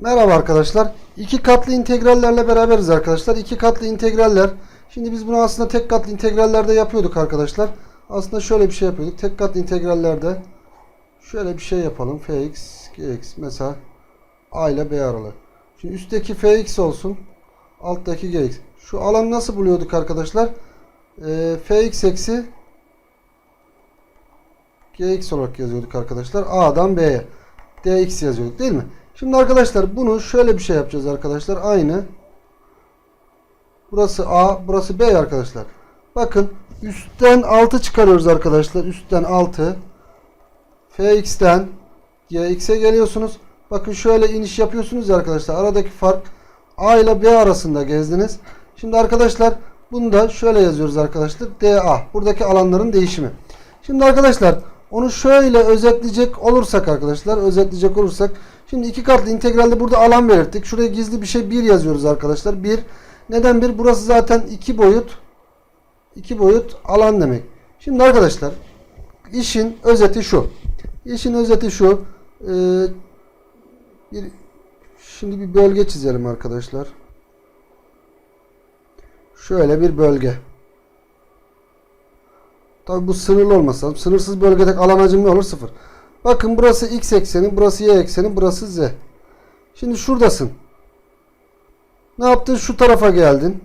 Merhaba arkadaşlar. İki katlı integrallerle beraberiz arkadaşlar. İki katlı integraller. Şimdi biz bunu aslında tek katlı integrallerde yapıyorduk arkadaşlar. Aslında şöyle bir şey yapıyorduk. Tek katlı integrallerde şöyle bir şey yapalım. fx, gx mesela a ile b aralığı. Şimdi üstteki fx olsun. Alttaki gx. Şu alanı nasıl buluyorduk arkadaşlar? Ee, fx eksi gx olarak yazıyorduk arkadaşlar. a'dan b'ye dx yazıyorduk değil mi? Şimdi arkadaşlar bunu şöyle bir şey yapacağız arkadaşlar. Aynı. Burası A, burası B arkadaşlar. Bakın üstten 6 çıkarıyoruz arkadaşlar. Üstten 6. Fx'ten Gx'e geliyorsunuz. Bakın şöyle iniş yapıyorsunuz ya arkadaşlar. Aradaki fark A ile B arasında gezdiniz. Şimdi arkadaşlar bunu da şöyle yazıyoruz arkadaşlar. DA. Buradaki alanların değişimi. Şimdi arkadaşlar onu şöyle özetleyecek olursak arkadaşlar. Özetleyecek olursak. Şimdi iki katlı integralde burada alan belirttik. Şuraya gizli bir şey 1 yazıyoruz arkadaşlar. 1. Neden 1? Burası zaten 2 boyut. 2 boyut alan demek. Şimdi arkadaşlar işin özeti şu. İşin özeti şu. Ee, bir, şimdi bir bölge çizelim arkadaşlar. Şöyle bir bölge. Tabi bu sınırlı olması lazım. Sınırsız bölgede alan hacmi olur? Sıfır. Bakın burası x ekseni, burası y ekseni, burası z. Şimdi şuradasın. Ne yaptın? Şu tarafa geldin.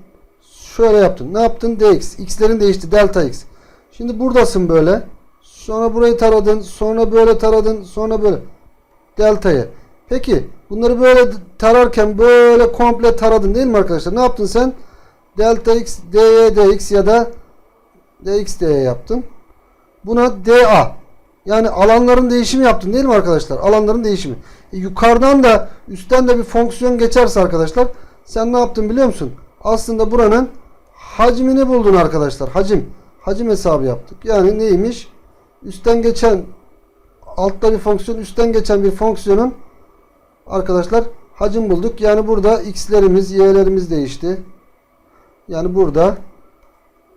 Şöyle yaptın. Ne yaptın? dx. x'lerin değişti. Delta x. Şimdi buradasın böyle. Sonra burayı taradın. Sonra böyle taradın. Sonra böyle. Delta'yı. Peki bunları böyle tararken böyle komple taradın değil mi arkadaşlar? Ne yaptın sen? Delta x, dy, dx ya da dx, dy yaptın. Buna dA. Yani alanların değişimi yaptın değil mi arkadaşlar? Alanların değişimi. E, yukarıdan da üstten de bir fonksiyon geçerse arkadaşlar sen ne yaptın biliyor musun? Aslında buranın hacmini buldun arkadaşlar. Hacim. Hacim hesabı yaptık. Yani neymiş? Üstten geçen altta bir fonksiyon üstten geçen bir fonksiyonun arkadaşlar hacim bulduk. Yani burada x'lerimiz y'lerimiz değişti. Yani burada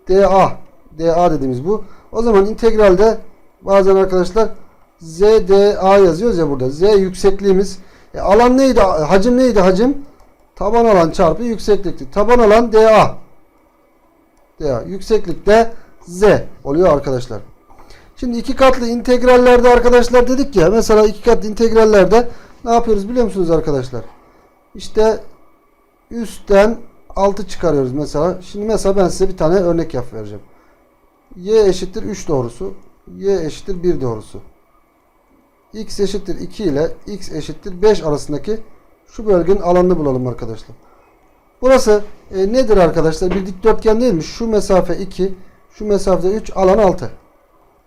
dA dA dediğimiz bu. O zaman integralde bazen arkadaşlar ZDA yazıyoruz ya burada. Z yüksekliğimiz. E, alan neydi? Hacim neydi hacim? Taban alan çarpı yükseklikti. Taban alan DA. DA. Yükseklik de Z oluyor arkadaşlar. Şimdi iki katlı integrallerde arkadaşlar dedik ya. Mesela iki katlı integrallerde ne yapıyoruz biliyor musunuz arkadaşlar? İşte üstten 6 çıkarıyoruz mesela. Şimdi mesela ben size bir tane örnek yap vereceğim. Y eşittir 3 doğrusu. Y eşittir 1 doğrusu. X eşittir 2 ile X eşittir 5 arasındaki şu bölgenin alanını bulalım arkadaşlar. Burası e, nedir arkadaşlar? Bir dikdörtgen değil mi? Şu mesafe 2, şu mesafe 3, alan 6.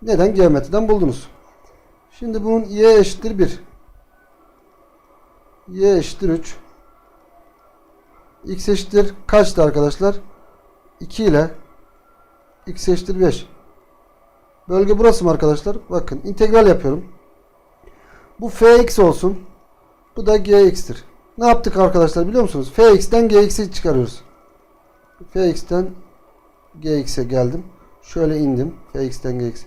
Neden? Geometriden buldunuz. Şimdi bunun y eşittir 1. Y eşittir 3. X eşittir kaçtı arkadaşlar? 2 ile X eşittir 5. Bölge burası mı arkadaşlar? Bakın integral yapıyorum. Bu fx olsun. Bu da gx'tir. Ne yaptık arkadaşlar biliyor musunuz? fx'ten gx'i çıkarıyoruz. fx'ten gx'e geldim. Şöyle indim. fx'ten gx.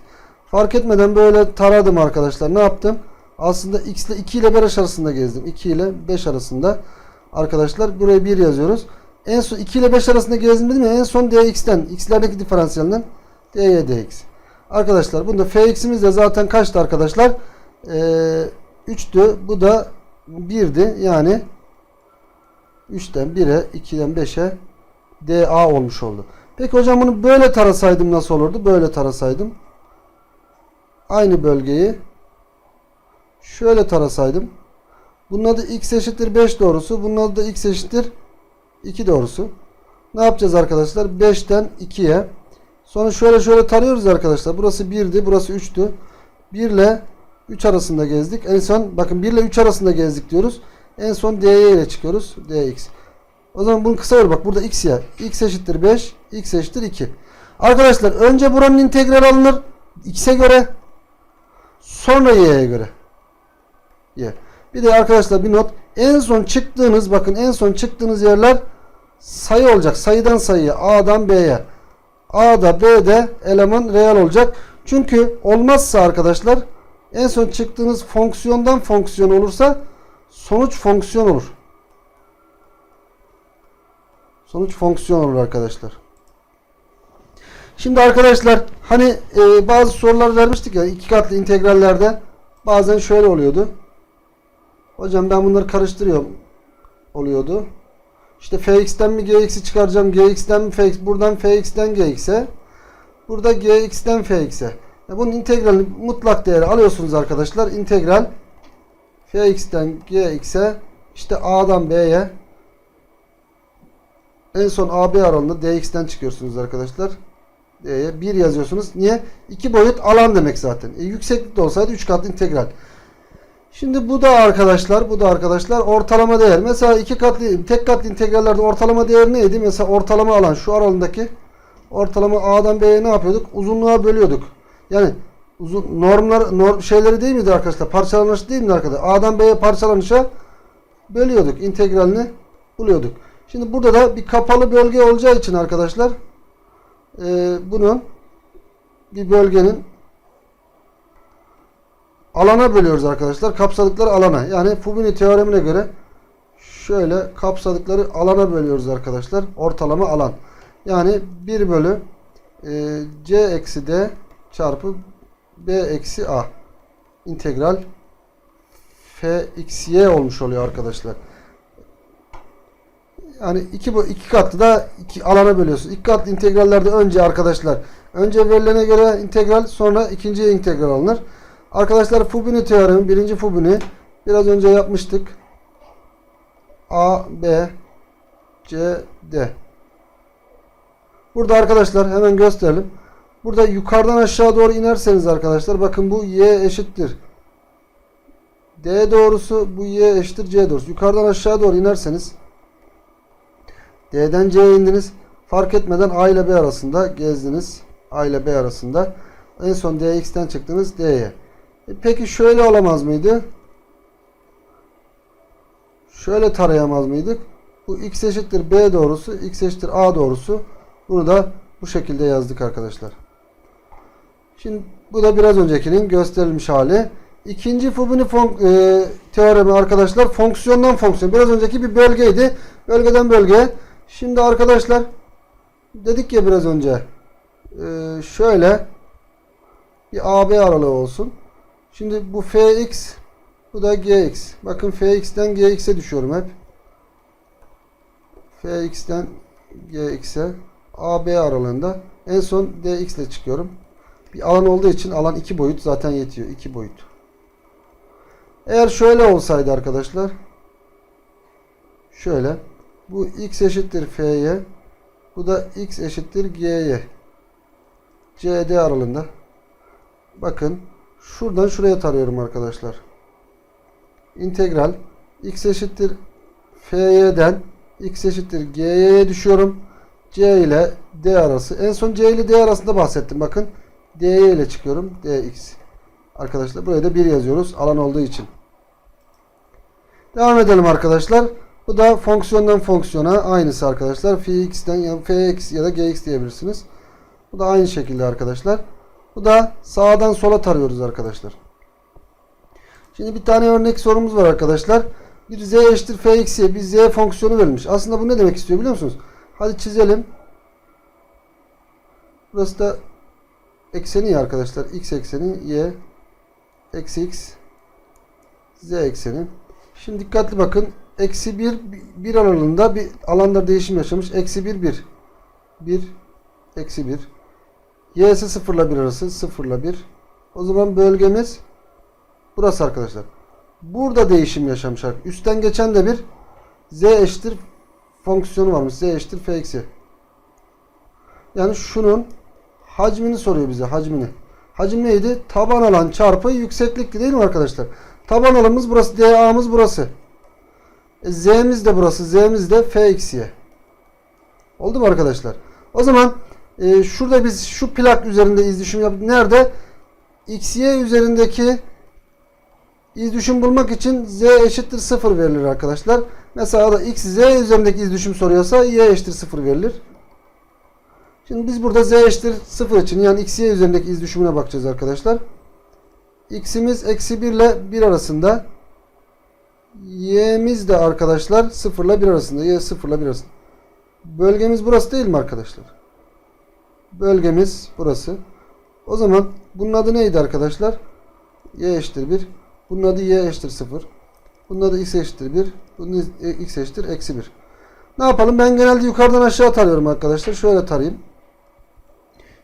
Fark etmeden böyle taradım arkadaşlar. Ne yaptım? Aslında x ile 2 ile 5 arasında gezdim. 2 ile 5 arasında arkadaşlar buraya 1 yazıyoruz. En son 2 ile 5 arasında gezdim dedim ya en son dx'ten x'lerdeki diferansiyelinden dy dx. Arkadaşlar bunda fx'imiz de zaten kaçtı arkadaşlar? Ee, 3'tü. Bu da 1'di. Yani 3'ten 1'e 2'den 5'e DA olmuş oldu. Peki hocam bunu böyle tarasaydım nasıl olurdu? Böyle tarasaydım. Aynı bölgeyi şöyle tarasaydım. Bunun adı x eşittir 5 doğrusu. Bunun adı da x eşittir 2 doğrusu. Ne yapacağız arkadaşlar? 5'ten 2'ye Sonra şöyle şöyle tarıyoruz arkadaşlar. Burası 1'di. Burası 3'tü. 1 ile 3 arasında gezdik. En son bakın 1 ile 3 arasında gezdik diyoruz. En son dy ile çıkıyoruz. dx. O zaman bunu kısa ver bak. Burada x ya. x eşittir 5. x eşittir 2. Arkadaşlar önce buranın integral alınır. x'e göre. Sonra y'ye göre. Y. Bir de arkadaşlar bir not. En son çıktığınız bakın en son çıktığınız yerler sayı olacak. Sayıdan sayıya. A'dan B'ye. A'da B'de eleman reel olacak. Çünkü olmazsa arkadaşlar en son çıktığınız fonksiyondan fonksiyon olursa sonuç fonksiyon olur. Sonuç fonksiyon olur arkadaşlar. Şimdi arkadaşlar hani e, bazı sorular vermiştik ya iki katlı integrallerde bazen şöyle oluyordu. Hocam ben bunları karıştırıyorum oluyordu. İşte fx'ten mi gx'i çıkaracağım? gx'ten mi fx? Buradan fx'ten gx'e. Burada gx'ten fx'e. Ya bunun integralini mutlak değeri alıyorsunuz arkadaşlar. İntegral fx'ten gx'e işte a'dan b'ye en son AB aralığında dx'ten çıkıyorsunuz arkadaşlar. D'ye 1 yazıyorsunuz. Niye? 2 boyut alan demek zaten. E, yükseklik de olsaydı 3 katlı integral. Şimdi bu da arkadaşlar, bu da arkadaşlar ortalama değer. Mesela iki katlı, tek katlı integrallerde ortalama değer neydi? Mesela ortalama alan şu aralığındaki ortalama A'dan B'ye ne yapıyorduk? Uzunluğa bölüyorduk. Yani uzun normlar norm şeyleri değil miydi arkadaşlar? Parçalanış değil miydi arkadaşlar? A'dan B'ye parçalanışa bölüyorduk. integralini buluyorduk. Şimdi burada da bir kapalı bölge olacağı için arkadaşlar e, bunun bir bölgenin alana bölüyoruz arkadaşlar. Kapsadıkları alana. Yani Fubini teoremine göre şöyle kapsadıkları alana bölüyoruz arkadaşlar. Ortalama alan. Yani 1 bölü e, c eksi d çarpı b eksi a integral f x y olmuş oluyor arkadaşlar. Yani iki, bu iki katlı da iki alana bölüyorsun. İki katlı integrallerde önce arkadaşlar önce verilene göre integral sonra ikinciye integral alınır. Arkadaşlar Fubini teoremi birinci Fubini biraz önce yapmıştık. A, B, C, D. Burada arkadaşlar hemen gösterelim. Burada yukarıdan aşağı doğru inerseniz arkadaşlar bakın bu y eşittir. D doğrusu bu y eşittir C doğrusu. Yukarıdan aşağı doğru inerseniz D'den C'ye indiniz. Fark etmeden A ile B arasında gezdiniz. A ile B arasında. En son DX'ten çıktınız D'ye. E peki şöyle olamaz mıydı? Şöyle tarayamaz mıydık? Bu x eşittir b doğrusu, x eşittir a doğrusu. Bunu da bu şekilde yazdık arkadaşlar. Şimdi bu da biraz öncekinin gösterilmiş hali. İkinci Fubini e, teoremi arkadaşlar fonksiyondan fonksiyon. Biraz önceki bir bölgeydi. Bölgeden bölgeye. Şimdi arkadaşlar dedik ya biraz önce e, şöyle bir AB aralığı olsun. Şimdi bu fx bu da gx. Bakın fx'ten gx'e düşüyorum hep. fx'ten gx'e AB aralığında en son dx ile çıkıyorum. Bir alan olduğu için alan iki boyut zaten yetiyor. iki boyut. Eğer şöyle olsaydı arkadaşlar şöyle bu x eşittir f'ye bu da x eşittir g'ye cd aralığında bakın Şuradan şuraya tarıyorum arkadaşlar. İntegral x eşittir fy'den x eşittir gy'ye düşüyorum. c ile d arası. En son c ile d arasında bahsettim. Bakın dy ile çıkıyorum. dx. Arkadaşlar buraya da 1 yazıyoruz. Alan olduğu için. Devam edelim arkadaşlar. Bu da fonksiyondan fonksiyona aynısı arkadaşlar. fx'ten ya fx ya da gx diyebilirsiniz. Bu da aynı şekilde arkadaşlar. Bu da sağdan sola tarıyoruz arkadaşlar. Şimdi bir tane örnek sorumuz var arkadaşlar. Bir z eşittir fx'ye bir z fonksiyonu verilmiş. Aslında bu ne demek istiyor biliyor musunuz? Hadi çizelim. Burası da ekseni ya arkadaşlar. x ekseni y eksi x z ekseni. Şimdi dikkatli bakın. Eksi 1 bir aralığında bir alanda değişim yaşamış. Eksi 1 1 1 eksi 1 Y'si 0 ile 1 arası 0 ile 1. O zaman bölgemiz burası arkadaşlar. Burada değişim yaşamış. Üstten geçen de bir z eşittir fonksiyonu varmış. z eşittir fx'i. Yani şunun hacmini soruyor bize. Hacmini. Hacim neydi? Taban alan çarpı yükseklikti değil mi arkadaşlar? Taban alanımız burası. DA'mız burası. E, z'miz de burası. Z'miz de fx'ye. Oldu mu arkadaşlar? O zaman e, şurada biz şu plak üzerinde iz düşüm yaptık. Nerede? XY üzerindeki iz düşüm bulmak için Z eşittir 0 verilir arkadaşlar. Mesela da X Z üzerindeki iz düşüm soruyorsa Y eşittir 0 verilir. Şimdi biz burada Z eşittir 0 için yani XY üzerindeki iz düşümüne bakacağız arkadaşlar. X'imiz eksi 1 ile 1 arasında. y'miz de arkadaşlar 0 ile 1 arasında. y 0 ile 1 arasında. Bölgemiz burası değil mi arkadaşlar? Bölgemiz burası. O zaman bunun adı neydi arkadaşlar? y eşittir 1. Bunun adı y eşittir 0. Bunun adı x eşittir 1. Bunun e, x eşittir eksi 1. Ne yapalım? Ben genelde yukarıdan aşağı tarıyorum arkadaşlar. Şöyle tarayayım.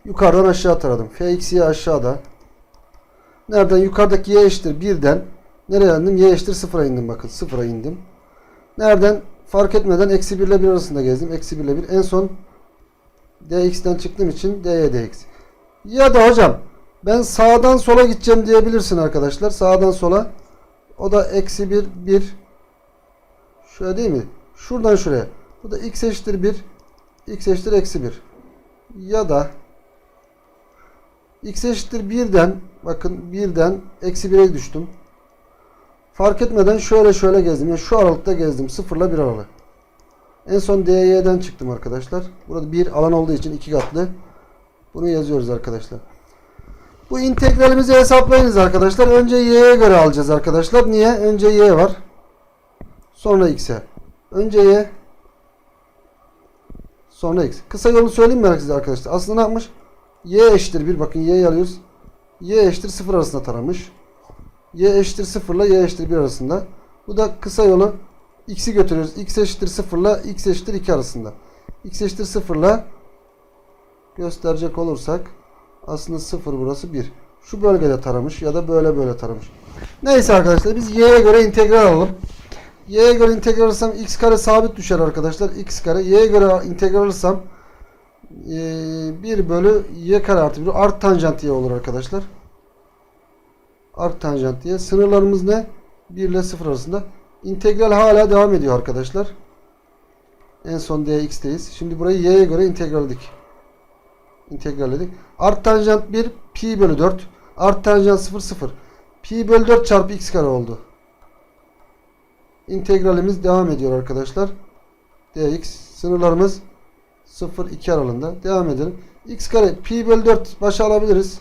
Yukarıdan aşağı taradım. fx y aşağıda. Nereden? Yukarıdaki y eşittir 1'den. Nereye indim? Y eşittir 0'a indim bakın. 0'a indim. Nereden? Fark etmeden eksi 1 ile 1 arasında gezdim. Eksi 1 ile 1. En son dx'ten çıktığım için dy dx. Ya da hocam ben sağdan sola gideceğim diyebilirsin arkadaşlar. Sağdan sola. O da eksi 1 1 şöyle değil mi? Şuradan şuraya. Bu da x eşittir 1 x eşittir eksi 1. Ya da x eşittir 1'den bakın 1'den eksi 1'e düştüm. Fark etmeden şöyle şöyle gezdim. Yani şu aralıkta gezdim. 0 ile 1 aralık. En son dy'den çıktım arkadaşlar. Burada bir alan olduğu için iki katlı. Bunu yazıyoruz arkadaşlar. Bu integralimizi hesaplayınız arkadaşlar. Önce y'ye göre alacağız arkadaşlar. Niye? Önce y var. Sonra x'e. Önce y. Sonra x. Kısa yolu söyleyeyim mi size arkadaşlar? Aslında ne yapmış? y eşittir 1. Bakın y'yi alıyoruz. y eşittir 0 arasında taramış. y eşittir 0 ile y eşittir 1 arasında. Bu da kısa yolu x'i götürüyoruz. x eşittir 0 ile x eşittir 2 arasında. x eşittir 0 ile gösterecek olursak aslında 0 burası 1. Şu bölgede taramış ya da böyle böyle taramış. Neyse arkadaşlar biz y'ye göre integral alalım. y'ye göre integral alırsam x kare sabit düşer arkadaşlar. x kare y'ye göre integral alırsam e, 1 bölü y kare artı 1 art tanjant y olur arkadaşlar. Art tanjant y. Sınırlarımız ne? 1 ile 0 arasında. İntegral hala devam ediyor arkadaşlar. En son dx'teyiz. Şimdi burayı y'ye göre integralledik. İntegralledik. Art tanjant 1 pi bölü 4. Art tanjant 0 0. Pi bölü 4 çarpı x kare oldu. İntegralimiz devam ediyor arkadaşlar. dx sınırlarımız 0 2 aralığında. Devam edelim. x kare pi bölü 4 başa alabiliriz.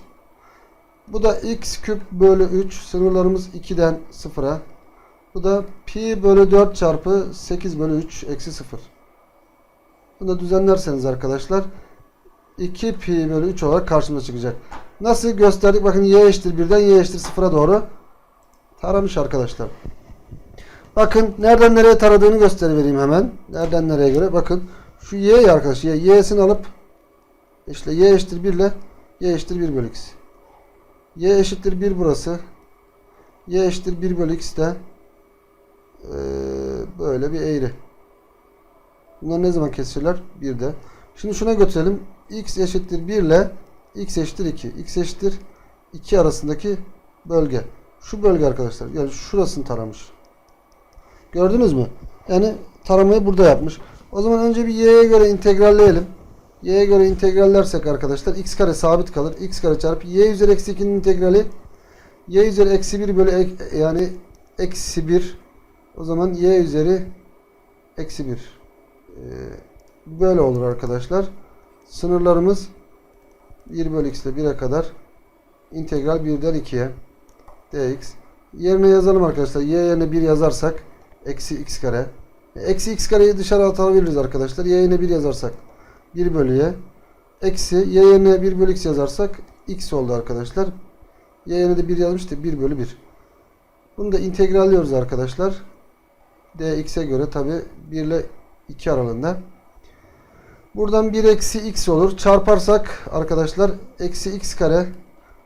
Bu da x küp bölü 3. Sınırlarımız 2'den 0'a. Bu da pi bölü 4 çarpı 8 bölü 3 eksi 0. Bunu da düzenlerseniz arkadaşlar 2 pi bölü 3 olarak karşımıza çıkacak. Nasıl gösterdik? Bakın y eşittir 1'den y eşittir 0'a doğru taramış arkadaşlar. Bakın nereden nereye taradığını göstereyim hemen. Nereden nereye göre. Bakın şu y arkadaş. Y, y'sini alıp işte y eşittir 1 ile y eşittir 1 bölü x. y eşittir 1 burası. y eşittir 1 bölü x de ee, böyle bir eğri. Bunlar ne zaman kesişirler? 1'de. Şimdi şuna götürelim. x eşittir 1 ile x eşittir 2. x eşittir 2 arasındaki bölge. Şu bölge arkadaşlar. Yani şurasını taramış. Gördünüz mü? Yani taramayı burada yapmış. O zaman önce bir y'ye göre integralleyelim. y'ye göre integrallersek arkadaşlar x kare sabit kalır. x kare çarpı y üzeri eksi 2'nin integrali y üzeri eksi 1 bölü ek, yani eksi 1 o zaman y üzeri eksi 1 ee, böyle olur arkadaşlar. Sınırlarımız 1 bölü x ile 1'e kadar integral 1'den 2'ye dx yerine yazalım arkadaşlar. y yerine 1 yazarsak eksi x kare. Eksi x kareyi dışarı atabiliriz arkadaşlar. y yerine 1 yazarsak 1 bölü y. Eksi y yerine 1 bölü x yazarsak x oldu arkadaşlar. y yerine de 1 yazmıştık. 1 bölü 1. Bunu da integralliyoruz arkadaşlar. Dx'e göre tabi 1 ile 2 aralığında. Buradan 1 eksi x olur. Çarparsak arkadaşlar eksi x kare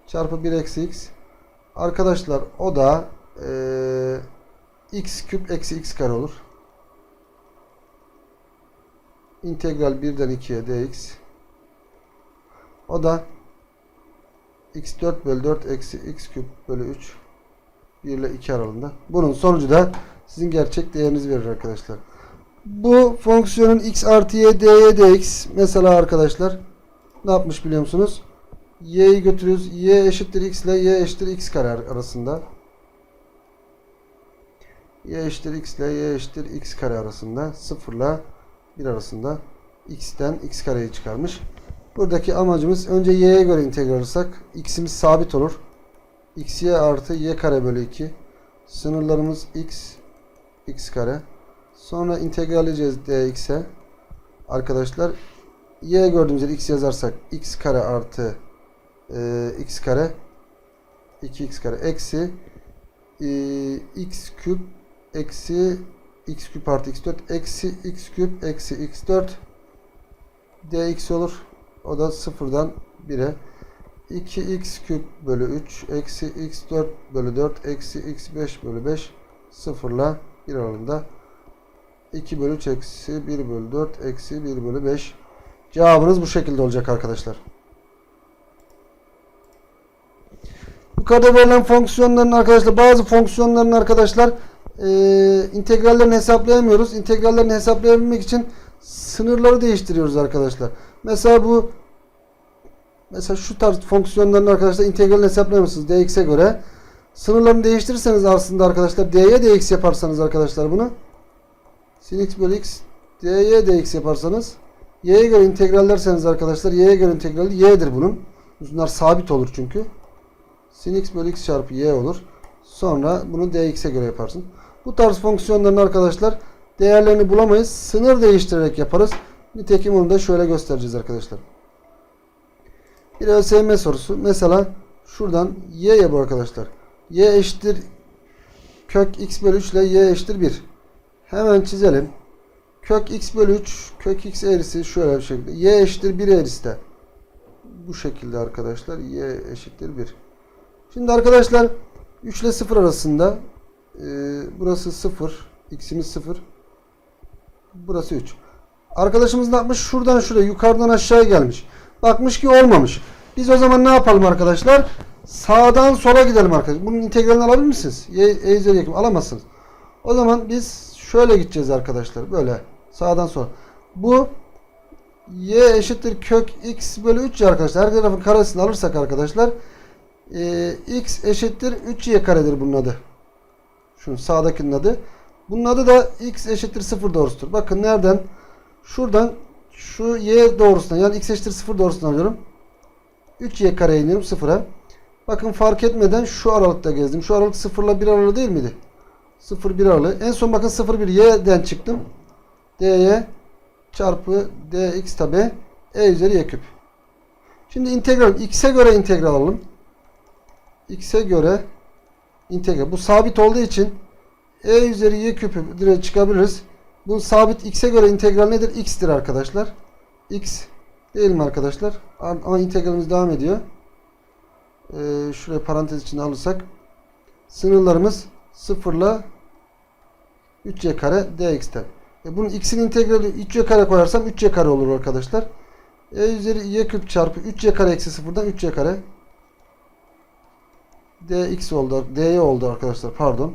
çarpı 1 eksi x. Arkadaşlar o da eee x küp eksi x kare olur. İntegral 1'den 2'ye dx. O da x 4 bölü 4 eksi x küp bölü 3 1 ile 2 aralığında. Bunun sonucu da sizin gerçek değerinizi verir arkadaşlar. Bu fonksiyonun x artı y dy dx mesela arkadaşlar ne yapmış biliyor musunuz? y'yi götürüyoruz. y eşittir x ile y eşittir x kare arasında y eşittir x ile y eşittir x kare arasında 0 ile 1 arasında x'ten x kareyi çıkarmış. Buradaki amacımız önce y'ye göre integral alırsak x'imiz sabit olur. x y artı y kare bölü 2 sınırlarımız x x kare. Sonra integral edeceğiz dx'e. Arkadaşlar y gördüğümüz yere x yazarsak x kare artı e, x kare 2x kare eksi e, x küp eksi x küp artı x4 eksi x küp eksi x4 dx olur. O da sıfırdan 1'e 2x küp bölü 3 eksi x4 bölü 4 eksi x5 bölü 5 sıfırla 1 aralığında 2 bölü 3 eksi 1 bölü 4 eksi 1 bölü 5 cevabınız bu şekilde olacak arkadaşlar. Yukarıda verilen fonksiyonların arkadaşlar bazı fonksiyonların arkadaşlar e, integrallerini hesaplayamıyoruz. İntegrallerini hesaplayabilmek için sınırları değiştiriyoruz arkadaşlar. Mesela bu mesela şu tarz fonksiyonların arkadaşlar integralini hesaplayamıyorsunuz dx'e göre. Sınırlarını değiştirirseniz aslında arkadaşlar d'ye dx yaparsanız arkadaşlar bunu sin x bölü x d'ye dx yaparsanız y'ye göre integral derseniz arkadaşlar y'ye göre integrali y'dir bunun. Bunlar sabit olur çünkü. Sin x bölü x çarpı y olur. Sonra bunu dx'e göre yaparsın. Bu tarz fonksiyonların arkadaşlar değerlerini bulamayız. Sınır değiştirerek yaparız. Nitekim onu da şöyle göstereceğiz arkadaşlar. Bir ÖSYM sorusu. Mesela şuradan y'ye bu arkadaşlar. Y eşittir kök x bölü 3 ile y eşittir 1. Hemen çizelim. Kök x bölü 3 kök x eğrisi şöyle bir şekilde. y eşittir 1 eğrisi de. Bu şekilde arkadaşlar. y eşittir 1. Şimdi arkadaşlar 3 ile 0 arasında e, burası 0. X'imiz 0. Burası 3. Arkadaşımız ne yapmış? Şuradan şuraya yukarıdan aşağıya gelmiş. Bakmış ki olmamış. Biz o zaman ne yapalım arkadaşlar? Sağdan sola gidelim arkadaşlar. Bunun integralini alabilir misiniz? Y, e üzeri yakın alamazsınız. O zaman biz şöyle gideceğiz arkadaşlar. Böyle sağdan sola. Bu y eşittir kök x bölü 3 ya arkadaşlar. Her tarafın karesini alırsak arkadaşlar e, x eşittir 3y karedir bunun adı. Şunun sağdakinin adı. Bunun adı da x eşittir 0 doğrusudur. Bakın nereden? Şuradan şu y doğrusuna yani x eşittir 0 doğrusuna alıyorum. 3y kareye iniyorum 0'a. Bakın fark etmeden şu aralıkta gezdim. Şu aralık 0 ile 1 aralığı değil miydi? 0 1 aralığı. En son bakın 0 1 y'den çıktım. dy çarpı dx tabi e üzeri y küp. Şimdi integral x'e göre integral alalım. x'e göre integral. Bu sabit olduğu için e üzeri y küpü direkt çıkabiliriz. Bu sabit x'e göre integral nedir? x'tir arkadaşlar. x değil mi arkadaşlar? Ama integralimiz devam ediyor. Ee, şuraya parantez içinde alırsak sınırlarımız 0 ile 3y kare dx'ten. E bunun x'in integrali 3y kare koyarsam 3y kare olur arkadaşlar. E üzeri y küp çarpı 3y kare eksi 0'dan 3y kare dx oldu. dy oldu arkadaşlar. Pardon.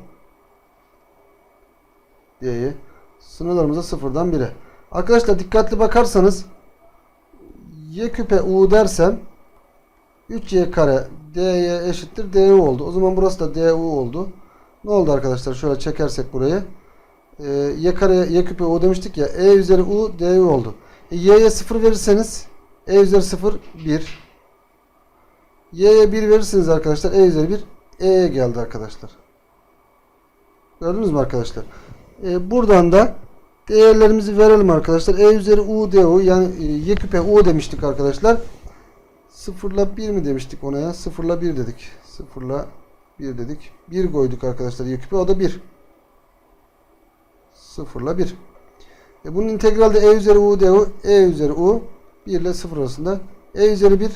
dy'yi sınırlarımıza sıfırdan 1'e. Arkadaşlar dikkatli bakarsanız y küpe u dersem 3y kare dy eşittir du oldu. O zaman burası da du oldu. Ne oldu arkadaşlar? Şöyle çekersek burayı. Ee, y kare y küpe u demiştik ya. e üzeri u du oldu. E, y'ye 0 verirseniz e üzeri 0 1. y'ye 1 verirseniz arkadaşlar e üzeri 1 e'ye geldi arkadaşlar. Gördünüz mü arkadaşlar? Ee, buradan da değerlerimizi verelim arkadaşlar. E üzeri u du yani e, y küpe u demiştik arkadaşlar. 0 ile 1 mi demiştik ona ya? 0 ile 1 dedik. 0 ile 1 dedik. 1 koyduk arkadaşlar y küpe o da 1. 0 ile 1. E bunun integralde e üzeri u du e üzeri u 1 ile 0 arasında. e üzeri 1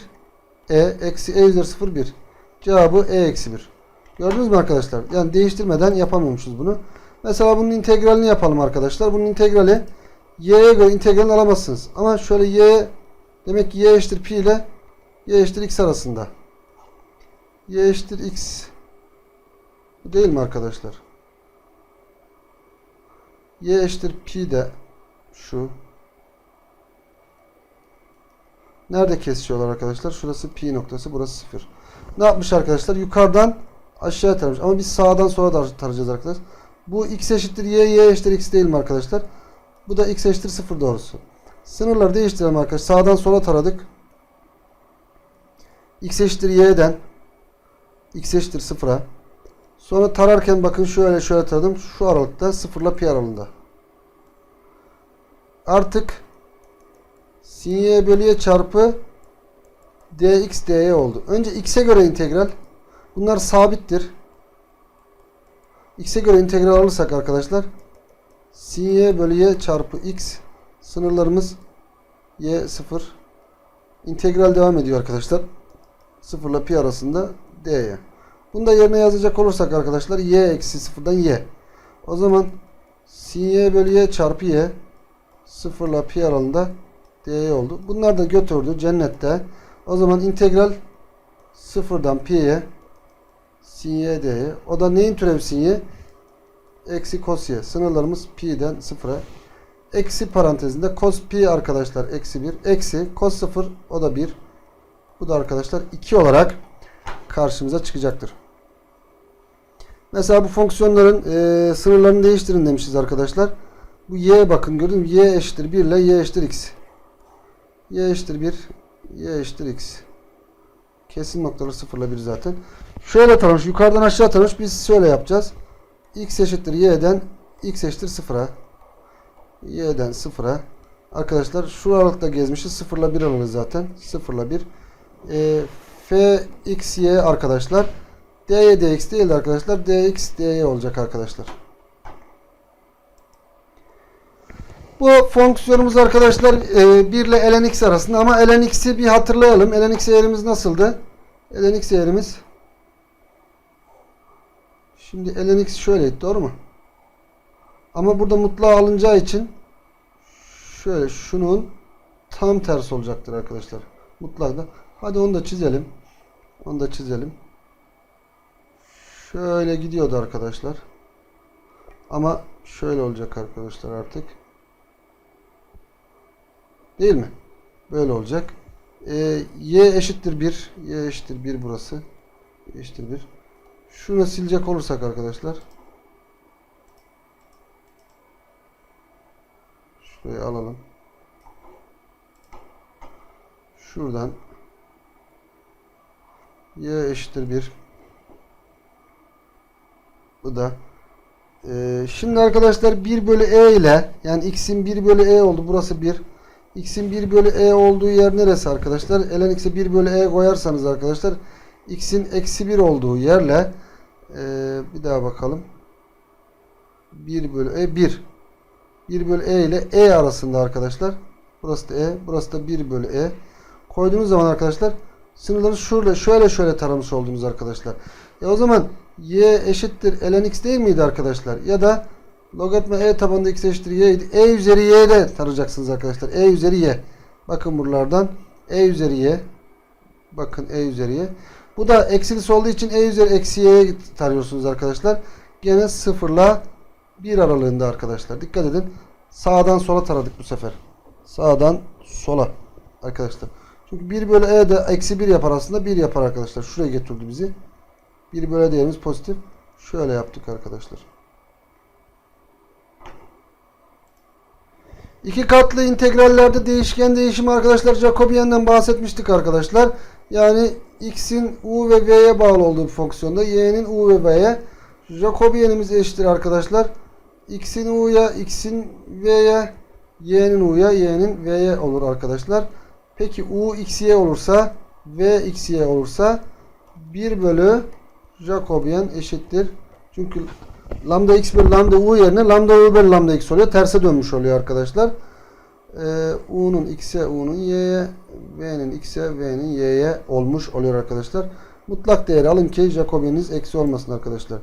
e eksi e üzeri 0 1. Cevabı e eksi 1. Gördünüz mü arkadaşlar? Yani değiştirmeden yapamıyormuşuz bunu. Mesela bunun integralini yapalım arkadaşlar. Bunun integrali y'ye göre integralini alamazsınız. Ama şöyle y demek ki y eşittir pi ile y eşittir x arasında. y eşittir x değil mi arkadaşlar? y eşittir pi de şu. Nerede kesişiyorlar arkadaşlar? Şurası pi noktası, burası 0. Ne yapmış arkadaşlar? Yukarıdan aşağıya taramış. Ama biz sağdan sola da tarayacağız arkadaşlar. Bu x eşittir y, y eşittir x değil mi arkadaşlar? Bu da x eşittir 0 doğrusu. Sınırları değiştirelim arkadaşlar. Sağdan sola taradık. X eşittir y'den x eşittir 0'a. Sonra tararken bakın şöyle şöyle taradım. Şu aralıkta sıfırla pi aralığında. Artık sin y bölü y çarpı dx dy oldu. Önce x'e göre integral. Bunlar sabittir. X'e göre integral alırsak arkadaşlar sin y bölü y çarpı x sınırlarımız y 0 integral devam ediyor arkadaşlar. 0 ile pi arasında dy. Bunu da yerine yazacak olursak arkadaşlar y eksi 0'dan y. O zaman sin y bölü y çarpı y 0 ile pi aralığında dy oldu. Bunlar da götürdü cennette. O zaman integral 0'dan pi'ye sin y dy. O da neyin türevi sin y? Eksi cos y. Sınırlarımız pi'den 0'a. Eksi parantezinde cos pi arkadaşlar eksi 1. Eksi cos 0 o da 1. Bu da arkadaşlar 2 olarak karşımıza çıkacaktır. Mesela bu fonksiyonların e, sınırlarını değiştirin demişiz arkadaşlar. Bu y bakın gördün mü? y eşittir 1 ile y eşittir x. y eşittir 1, y eşittir x. Kesin noktaları 0 ile 1 zaten. Şöyle tanış, yukarıdan aşağı tanış. Biz şöyle yapacağız. x eşittir y'den x eşittir 0'a. y'den 0'a. Arkadaşlar şu aralıkta gezmişiz. 0 ile 1 alırız zaten. 0 ile 1. E, f arkadaşlar. dy dx değil de arkadaşlar. dx dy olacak arkadaşlar. Bu fonksiyonumuz arkadaşlar e, 1 ile ln x arasında ama ln x'i bir hatırlayalım. ln x değerimiz nasıldı? ln x değerimiz Şimdi ln x şöyleydi doğru mu? Ama burada mutlağı alınacağı için şöyle şunun tam tersi olacaktır arkadaşlar. Mutlakta. Hadi onu da çizelim. Onu da çizelim. Şöyle gidiyordu arkadaşlar. Ama şöyle olacak arkadaşlar artık. Değil mi? Böyle olacak. Ee, y eşittir 1. Y eşittir 1 burası. Y eşittir 1. Şunu silecek olursak arkadaşlar. Şurayı alalım. Şuradan y eşittir 1. Bu da ee, şimdi arkadaşlar 1 bölü e ile yani x'in 1 bölü e oldu. Burası 1. x'in 1 bölü e olduğu yer neresi arkadaşlar? ln x'e 1 bölü e koyarsanız arkadaşlar x'in eksi 1 olduğu yerle ee, bir daha bakalım. 1 bölü e 1. 1 bölü e ile e arasında arkadaşlar. Burası da e. Burası da 1 bölü e. Koyduğunuz zaman arkadaşlar sınırları şöyle şöyle şöyle taramış oldunuz arkadaşlar. E o zaman y eşittir ln x değil miydi arkadaşlar? Ya da logaritma e tabanında x eşittir y idi. E üzeri y de tarayacaksınız arkadaşlar. E üzeri y. Bakın buralardan e üzeri y. Bakın e üzeri y. Bu da eksilisi olduğu için e üzeri eksi y'ye tarıyorsunuz arkadaşlar. Gene sıfırla 1 aralığında arkadaşlar. Dikkat edin. Sağdan sola taradık bu sefer. Sağdan sola arkadaşlar. Çünkü 1 bölü e de eksi 1 yapar aslında. 1 yapar arkadaşlar. Şuraya getirdi bizi. 1 bölü e değerimiz pozitif. Şöyle yaptık arkadaşlar. İki katlı integrallerde değişken değişimi arkadaşlar Jacobian'dan bahsetmiştik arkadaşlar. Yani x'in u ve v'ye bağlı olduğu bir fonksiyonda y'nin u ve v'ye Jacobian'imiz eşittir arkadaşlar. x'in u'ya, x'in v'ye, y'nin u'ya, y'nin v'ye olur arkadaşlar. Peki u x y olursa v x y olursa 1 bölü Jacobian eşittir. Çünkü lambda x bölü lambda u yerine lambda u bölü lambda x oluyor. Terse dönmüş oluyor arkadaşlar. Ee, u'nun x'e, u'nun y'ye, v'nin x'e, v'nin y'ye olmuş oluyor arkadaşlar. Mutlak değeri alın ki Jacobian'iniz eksi olmasın arkadaşlar.